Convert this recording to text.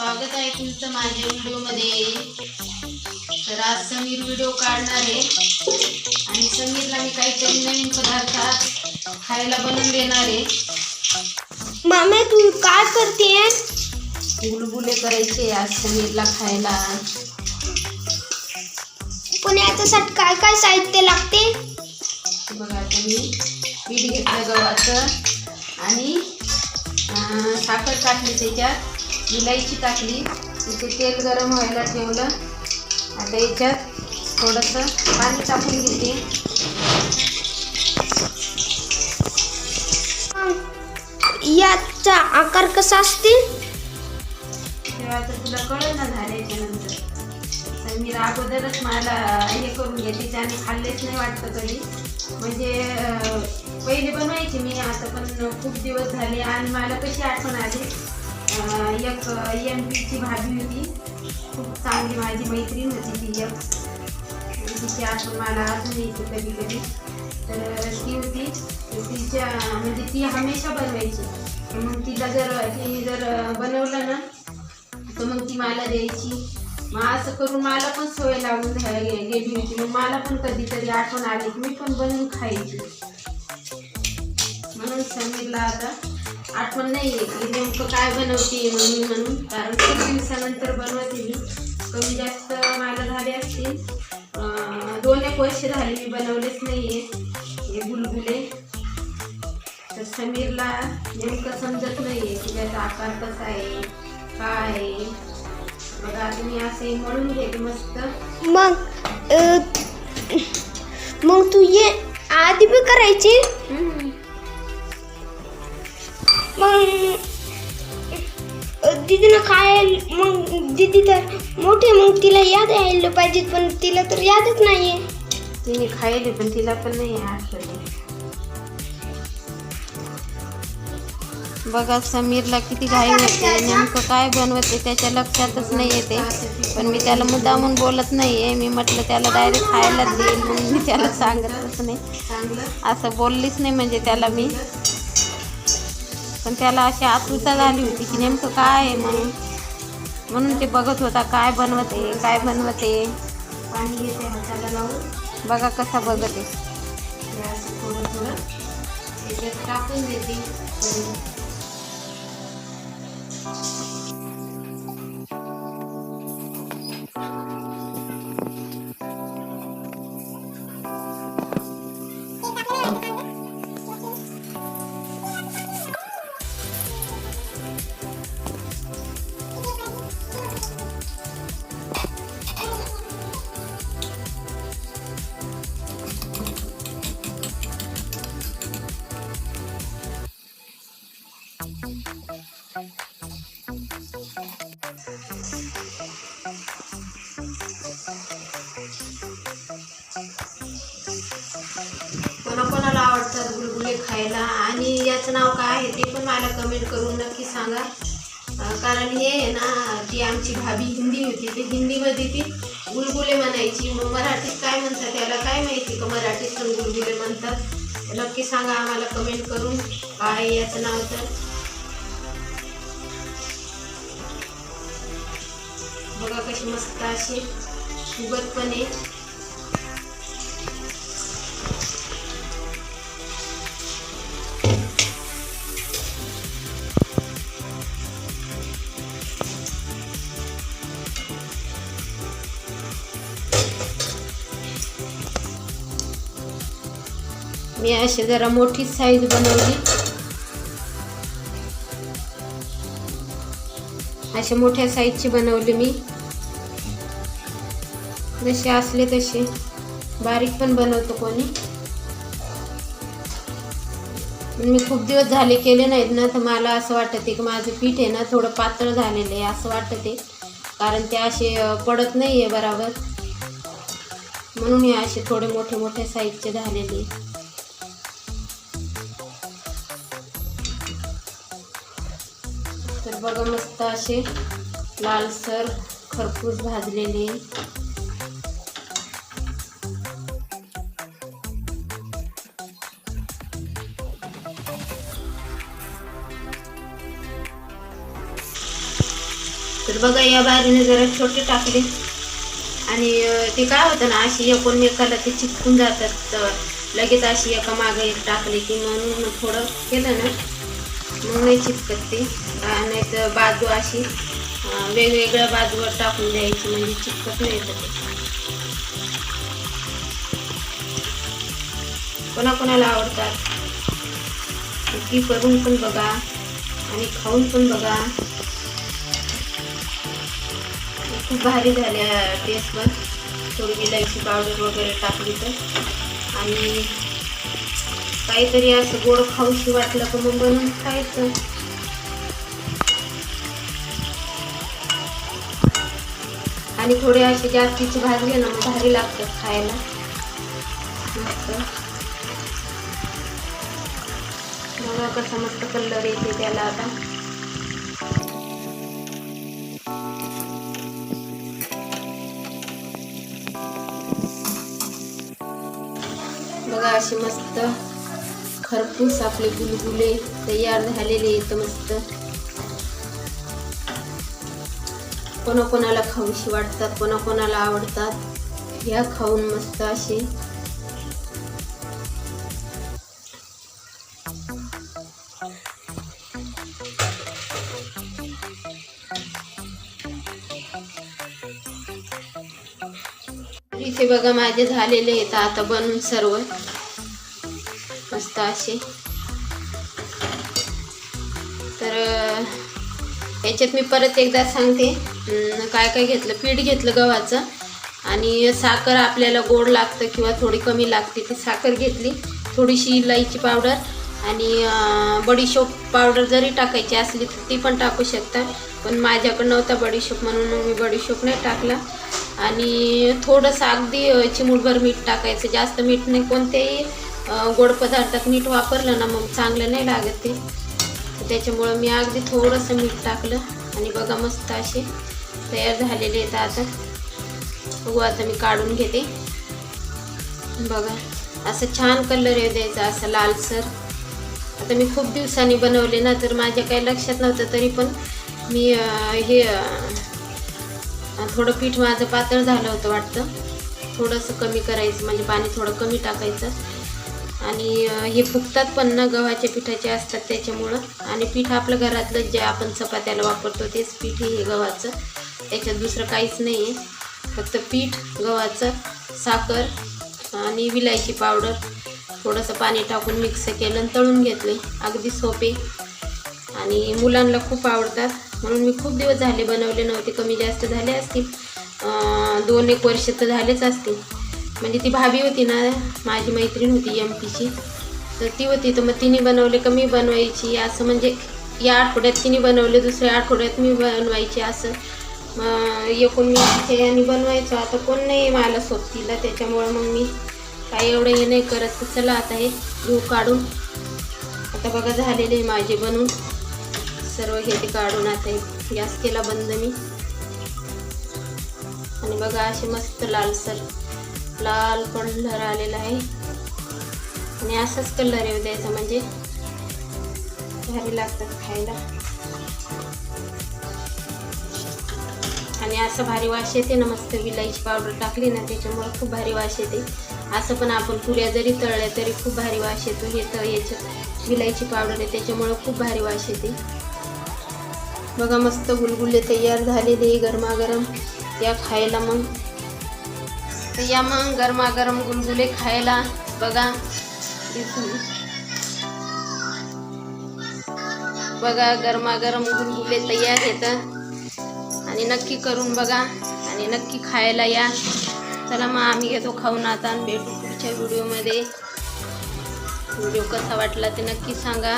स्वागत आहे तुमचं माझ्या व्हिडिओमध्ये. तर आज समीर व्हिडिओ काढणार आहे. आणि समीरला मी काहीतरी नवीन पदार्थ आज खायला बनवून देणार आहे. मामे तू काय करते गुलगुले करायचे आज समीरला खायला. पण याच्यासाठी काय काय साहित्य लागते? बघा आता मी पीठ घेतलं गव्हाचं आणि साखर टाकली त्याच्यात इलायची टाकली. तिथे तेल गरम व्हायला ठेवलं. आता याच्यात थोडंसं पाणी टाकून घेते. याचा आकार कसा असते तेव्हा आता तुला कळलं ना झाल्याच्यानंतर. तर मी अगोदरच मला हे करून घेते त्याने खाल्लेच नाही वाटतं कधी. म्हणजे पहिले बनवायचे मी आता पण खूप दिवस झाले आणि मला कशी आठवण आली? एक एम पीची भाजी होती. खूप चांगली माझी मैत्रीण होती ती एक. तिची आठवण मला अजून येते कधी कधी. तर ती होती. तिच्या म्हणजे ती हमेशा बनवायची. मग तिला जर ती जर बनवलं ना तर मग ती मला द्यायची. मग असं करून मला पण सोय लागून झा- गेली होती. मग मला पण कधीतरी आठवण आली की मी पण बनवून खायची. म्हणून समीरला आता आठवण नाही आहे की नेमकं काय बनवते म्हणून म्हणून. कारण खूप दिवसानंतर बनवते मी. कमी जास्त मला झाले असतील. अं, दोन एक वर्ष झाली मी बनवलेच नाही आहे हे बुलबुले तर समीरला नेमकं समजत नाही आहे की त्याचा आकार कसा आहे काय आहे. बघा मी असे मळून घेते मस्त. मग मग तू ये. आधी बी करायची? मग दीदीनं काय मग दीदी तर मोठी मग तिला याद यायला पाहिजे पण तिला तर यादच नाहीये. तिने खायले पण तिला पण नाही आठवले. बघा समीरला किती घाई होते नेमकं काय बनवते त्याच्या लक्षातच नाही येते. पण मी त्याला मुद्दामून बोलत नाही आहे मी म्हटलं त्याला डायरेक्ट खायलाच देईल म्हणून मी त्याला सांगतच नाही. असं बोललीच नाही म्हणजे त्याला मी पण त्याला अशी आतुरता झाली होती की नेमकं काय आहे म्हणून. म्हणून ते बघत होता काय बनवते काय बनवते. पाणी घेते हाताला लावून. बघा कसा बघते हे असं थोडं थोडं टाकून देते. कोणाकोणाला आवडतात गुलगुले खायला आणि याचं नाव काय आहे ते पण मला कमेंट करून नक्की सांगा. कारण हे आहे ना ती आमची भाभी हिंदी होती ती हिंदीमध्ये ती गुलगुले म्हणायची. मग मराठीत काय म्हणतात त्याला काय माहिती का मराठीत पण गुलगुले म्हणतात? नक्की सांगा आम्हाला कमेंट करून. काय याचं नाव तर? बघा कशी मस्त अशी फुगत पण आहे मी अशी जरा मोठी साईज बनवली. अशा मोठ्या साईजची बनवली मी. जसे असले तसे. बारीक पण बनवतो कोणी. मी खूप दिवस झाले केले नाहीत ना तर मला असं वाटते की माझं पीठ आहे ना थोडं पातळ झालेलं आहे असं वाटते कारण ते असे पडत नाही आहे बराबर. म्हणून हे असे थोडे मोठे मोठे साईजचे झालेले तर बघा मस्त असे लालसर खरपूस भाजलेले. तर बघा या बाजूने जरा छोटे टाकले. आणि ते काय होतं ना अशी एकूण ते चिपकून जातात. तर लगेच अशी एका मागे एक टाकली की म्हणून थोडं केलं ना नाही चिपकत. ते नाही तर बाजू अशी वेगवेगळ्या बाजूवर टाकून द्यायची म्हणजे चिपकत नाही तर कोणाकोणाला आवडतात? ती करून पण बघा आणि खाऊन पण बघा. खूप भारी झाल्या टेस्ट पण थोडी इलायची पावडर वगैरे टाकली तर. आणि काहीतरी असं गोड खाऊशी वाटलं तर मग बनवून खायचं. आणि थोडे असे जास्तीचे भाजी ना मग भारी लागतात खायला. मस्त. बघा कसा मस्त कलर येते त्याला आता. बघा अशी मस्त. खरपूस आपले गुलगुले तयार झालेले आहेत मस्त. कोणाकोणाला खाऊशी वाटतात कोणाकोणाला आवडतात ह्या खाऊन मस्त असे. इथे बघा माझे झालेले आहेत आता बनून सर्व. असे. तर याच्यात मी परत एकदा सांगते. काय काय घेतलं? पीठ घेतलं गव्हाचं. आणि साखर आपल्याला गोड लागतं किंवा थोडी कमी लागते ती साखर घेतली. थोडीशी इलायची पावडर आणि बडीशोप पावडर जरी टाकायची असली तर ती पण टाकू शकता. पण माझ्याकडं नव्हता बडीशोप म्हणून मी बडीशोप नाही टाकला. आणि थोडंसं अगदी चिमूटभर मीठ टाकायचं. जास्त मीठ नाही कोणत्याही गोड पदार्थात मीठ वापरलं ना मग चांगलं नाही लागत ते. त्याच्यामुळं मी अगदी थोडंसं मीठ टाकलं. आणि बघा मस्त असे तयार झालेले आहेत आता. बघू आता मी काढून घेते. बघा असं छान कलर येऊ द्यायचा असं लालसर. आता मी खूप दिवसांनी बनवले ना तर माझ्या काही लक्षात नव्हतं तरी पण मी हे थोडं पीठ माझं पातळ झालं होतं वाटतं. थोडंसं कमी करायचं म्हणजे पाणी थोडं कमी टाकायचं. आणि हे फुगतात पण ना गव्हाच्या पिठाचे असतात त्याच्यामुळं. आणि पीठ आपलं घरातलं जे आपण चपात्याला वापरतो तेच पीठ हे गव्हाचं. त्याच्यात दुसरं काहीच नाही आहे फक्त पीठ गव्हाचं साखर आणि विलायची पावडर. थोडंसं पाणी टाकून मिक्स केलं आणि तळून घेतले अगदी सोपे. आणि मुलांना खूप आवडतात. म्हणून मी खूप दिवस झाले बनवले नव्हते. कमी जास्त झाले असतील. दोन एक वर्ष तर झालेच असतील. म्हणजे ती भाभी होती ना माझी मैत्रीण होती एम पीची तर ती होती तर मग तिने बनवले का मी बनवायची असं म्हणजे या आठवड्यात तिने बनवले दुसऱ्या आठवड्यात मी बनवायची असं. मग एकूण मी तिथे आणि बनवायचो आता कोण नाही मला सोबतीला त्याच्यामुळं मग मी काही एवढं हे नाही करत तर चला आता हे घेऊ काढून. आता बघा झालेले आहे माझे बनवून. सर्व घेते काढून आता हे गॅस केला बंद मी. आणि बघा असे मस्त लालसर लाल कलर आलेला आहे. आणि असाच कलर येऊ द्यायचा म्हणजे भारी लागतात खायला. आणि असं भारी वास येते ना मस्त विलायची पावडर टाकली ना त्याच्यामुळे खूप भारी वास येते. असं पण आपण पुऱ्या जरी तळल्या तरी खूप भारी वास येतो. हे तळ याच्यात विलायची पावडर आहे त्याच्यामुळं खूप भारी वास येते. बघा मस्त गुलगुले तयार झालेले गरमागरम. या खायला मग तर या मग गरमागरम गुलगुले खायला बघा. दिसून बघा गरमागरम गुलगुले तयार येतं आणि नक्की करून बघा. आणि नक्की खायला या. चला मग आम्ही घेतो खाऊन आता आणि भेटू पुढच्या व्हिडिओमध्ये. व्हिडिओ कसा वाटला ते नक्की सांगा.